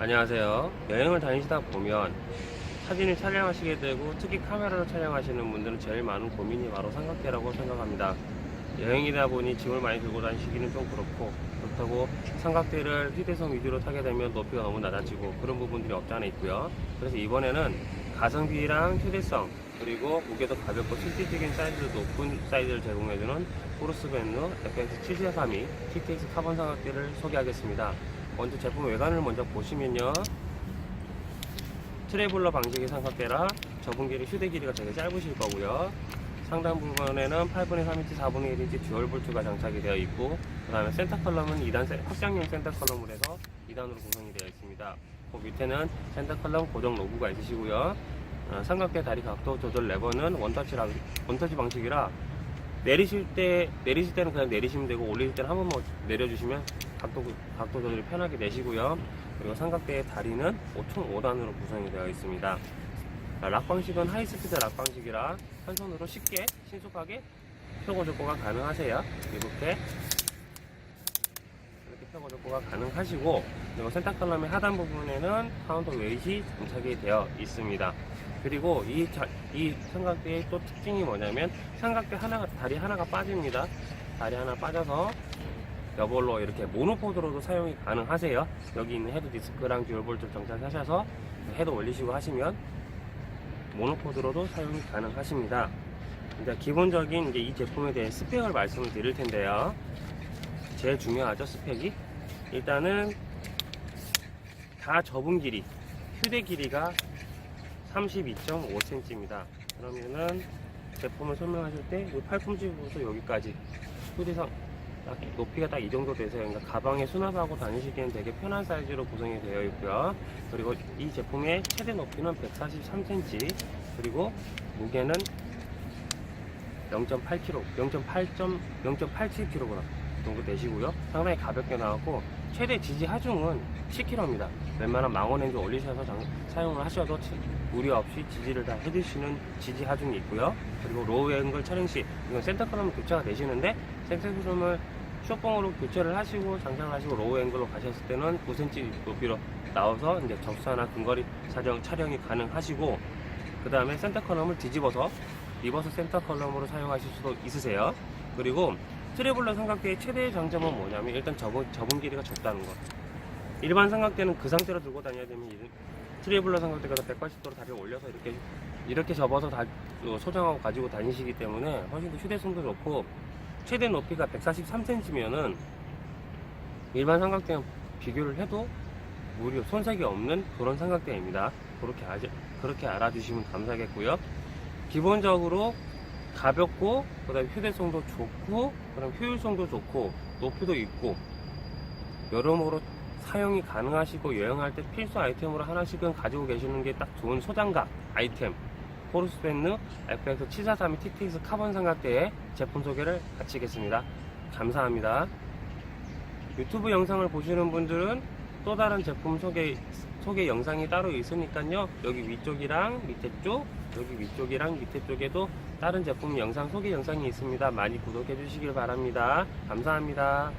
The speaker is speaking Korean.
안녕하세요. 여행을 다니시다 보면 사진을 촬영하시게 되고 특히 카메라로 촬영하시는 분들은 제일 많은 고민이 바로 삼각대라고 생각합니다. 여행이다 보니 짐을 많이 들고 다니시기는 좀 그렇고 그렇다고 삼각대를 휴대성 위주로 타게 되면 높이가 너무 낮아지고 그런 부분들이 없지 않아 있고요. 그래서 이번에는 가성비랑 휴대성 그리고 무게도 가볍고 실질적인 사이즈도 높은 사이즈를 제공해주는 포르스밴드 FX7432 TTX 카본 삼각대를 소개하겠습니다. 먼저 제품 외관을 먼저 보시면요. 트래블러 방식의 삼각대라 접은 길이 휴대 길이가 되게 짧으실 거고요. 상단 부분에는 8분의 3인치, 4분의 1인치 듀얼 볼트가 장착이 되어 있고 그 다음에 센터 컬럼은 2단 세- 확장형 센터 컬럼을 해서 2단으로 구성이 되어 있습니다. 그 밑에는 센터 컬럼 고정 로고가 있으시고요. 어, 삼각대 다리 각도 조절 레버는 원터치라, 원터치 방식이라 내리실 때 내리실 때는 그냥 내리시면 되고 올리실 때는 한 번만 내려주시면 각도 각도 조절이 편하게 되시고요. 그리고 삼각대의 다리는 5총 5단으로 구성이 되어 있습니다. 아, 락 방식은 하이스피드 락 방식이라 한 손으로 쉽게 신속하게 펴고 접고가 가능하세요. 이렇게 펴고 접고가 가능하시고 그리고 센터 컬럼의 하단 부분에는 카운터 웨이트 장착이 되어 있습니다. 그리고 이, 자- 이 삼각대의 또 특징이 뭐냐면 삼각대 하나가 다리 하나가 빠집니다. 다리 하나 빠져서 여볼로 이렇게 모노포드로도 사용이 가능하세요. 여기 있는 헤드 디스크랑 듀얼 볼트 정착하셔서 헤드 올리시고 하시면 모노포드로도 사용이 가능하십니다. 이제 기본적인 이제 이 제품에 대해 스펙을 말씀을 드릴 텐데요. 제일 중요하죠, 스펙이. 일단은 다 접은 길이, 휴대 길이가 32.5cm입니다. 그러면은 제품을 설명하실 때이 팔꿈치부터 여기까지 휴대성 딱 높이가 딱 이 정도 되세요. 그러니까 가방에 수납하고 다니시기엔 되게 편한 사이즈로 구성이 되어 있고요. 그리고 이 제품의 최대 높이는 143cm, 그리고 무게는 0.8kg, 0.8 0.87kg 정도 되시고요. 상당히 가볍게 나왔고 최대 지지 하중은 10kg입니다. 웬만한 망원렌즈 올리셔서 장- 사용을 하셔도 치- 무리 없이 지지를 다 해주시는 지지 하중이 있고요. 그리고 로우 앵글 촬영 시 이건 센터 컬럼 교체가 되시는데 센터 컬럼을 쇼봉으로 교체를 하시고 장착을 하시고 로우 앵글로 가셨을 때는 9cm 높이로 나와서 이제 접사나 근거리 촬영, 촬영이 가능하시고 그 다음에 센터 컬럼을 뒤집어서 리버스 센터 컬럼으로 사용하실 수도 있으세요. 그리고 트래블러 삼각대의 최대의 장점은 뭐냐면 일단 접은, 접은 길이가 적다는 것. 일반 삼각대는 그 상태로 들고 다녀야 되면 이 트래블러 삼각대가 180도로 다리를 올려서 이렇게 이렇게 접어서 다 어, 소장하고 가지고 다니시기 때문에 훨씬 더 휴대성도 좋고 최대 높이가 143cm면은 일반 삼각대랑 비교를 해도 무려 손색이 없는 그런 삼각대입니다. 그렇게 아, 그렇게 알아주시면 감사하겠고요. 기본적으로 가볍고 그다음에 휴대성도 좋고 그다음 효율성도 좋고 높이도 있고 여러모로 사용이 가능하시고 여행할 때 필수 아이템으로 하나씩은 가지고 계시는 게 딱 좋은 소장각 아이템 포르스밴드 FX 743 TTX 카본 삼각대의 제품 소개를 마치겠습니다. 감사합니다. 유튜브 영상을 보시는 분들은 또 다른 제품 소개 소개 영상이 따로 있으니까요. 여기 위쪽이랑 밑에 쪽, 여기 위쪽이랑 밑에 쪽에도 다른 제품 영상 소개 영상이 있습니다. 많이 구독해 주시길 바랍니다. 감사합니다.